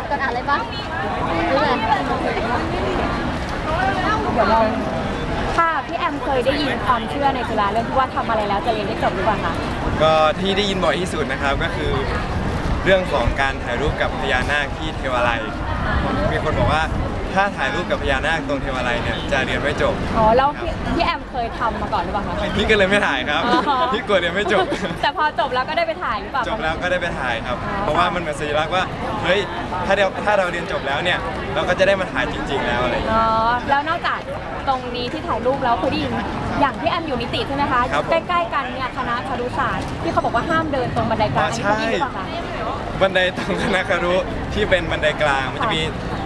ดกดอ่านอะไรบ้างหรือไงค่ะพี่แอมเคยได้ยินความเชื่อในจุฬาเรื่องที่ว่าทำอะไรแล้วจะเรียนได้จบหรือเปล่าคะก็ที่ได้ยินบ่อยที่สุดนะครับก็คือ เรื่องของการถ่ายรูปกับพญานาคที่เทวาลัย มีคนบอกว่า ถ้าถ่ายรูปกับพญานาคตรงเทวาลัยเนี่ยจะเรียนไม่จบ อ๋อแล้วพี่พี่แอมเคยทำมาก่อนหรือเปล่าคะ พี่ก็เลยไม่ถ่ายครับ อ๋อ พี่กลัวเรียนไม่จบ แต่พอจบแล้วก็ได้ไปถ่ายหรือเปล่าจบแล้วก็ได้ไปถ่ายครับอ๋อเพราะว่ามันเหมือนสัญลักษณ์ว่าเฮ้ยถ้าเราถ้าเราเรียนจบแล้วเนี่ยเราก็จะได้มาถ่ายจริง ๆ แล้วอะไรอย่างเงี้ย อ๋อแล้วนอกจากตรงนี้ที่ถ่ายรูปแล้วเคยได้ยินอย่างที่แอมอยู่นิติใช่ไหมคะ ครับผม ใกล้ๆกันเนี่ยคณะครุศาสตร์ที่เขาบอกว่าห้ามเดินตรงบันไดกลางอันนี้อ๋อเคยได้ยินหรือใช่เปล่าคะ บันไดตรงคณะคารุที่เป็นบันไดกลาง มันจะมี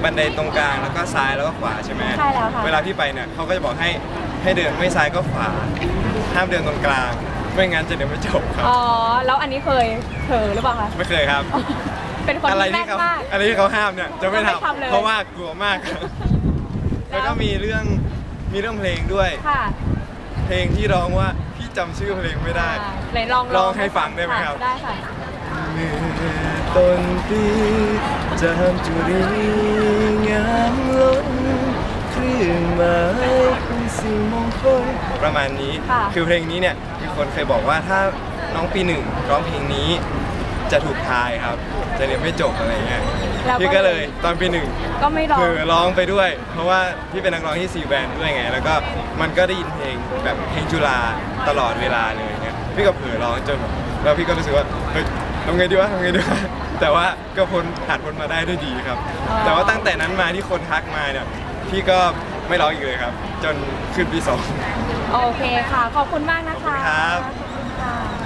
บันไดตรงกลางแล้วก็ซ้ายแล้วก็ขวาใช่ไหมใช่แล้วค่ะ เวลาพี่ไปเนี่ยเขาก็จะบอกให้ให้เดินไม่ซ้ายก็ขวา ห้ามเดินตรงกลาง ไม่งั้นจะเดินไม่จบครับ อ๋อ แล้วอันนี้เคยเผลอหรือเปล่าคะ ไม่เคยครับ เป็นคนอะไรที่แม่ที่นเขามาก อะไรที่เขาห้ามเนี่ยจะไม่จะไม่ทำทำเลยเพราะว่ากลัวมากครับแล้วแล้วก็มีเรื่องมีเรื่องเพลงด้วย ค่ะเพลงที่ร้องว่าพี่จำชื่อเพลงไม่ได้ อ่าไหนลองลองให้ฟังได้ไหมครับะได้ค่ะเมื่อต้นปีจามจุรีงามล้นเครื่องหมายเป็นสิ่งมงคลประมาณนี้ค่ะคือเพลงนี้เนี่ยมีคนเคยบอกว่าถ้าน้องปีหนึ่งร้องเพลงนี้จะถูกทายครับ จะเรียนไม่จบอะไรเงี้ยเราพี่ก็เลยตอนปีหนึ่งก็ไม่ลองคือร้องไปด้วย เพราะว่าพี่เป็นนักร้องที่ซีแบนด์ด้วยไง แล้วก็มันก็ได้ยินเพลงแบบเพลงจุฬาตลอดเวลาเลยเงี้ยพี่ก็เผลอร้องจนแบบแล้วพี่ก็รู้สึกว่าเฮ้ย ทำไงดีวะทำไงดีวะแต่ว่าก็พ้นผ่านพ้นมาได้ด้วยดีครับอ๋อแต่ว่าตั้งแต่นั้นมาที่คนทักมาเนี่ยพี่ก็ไม่ร้องอีกเลยครับ จนขึ้นปีสองโอเคค่ะ ขอบคุณมากนะคะครับ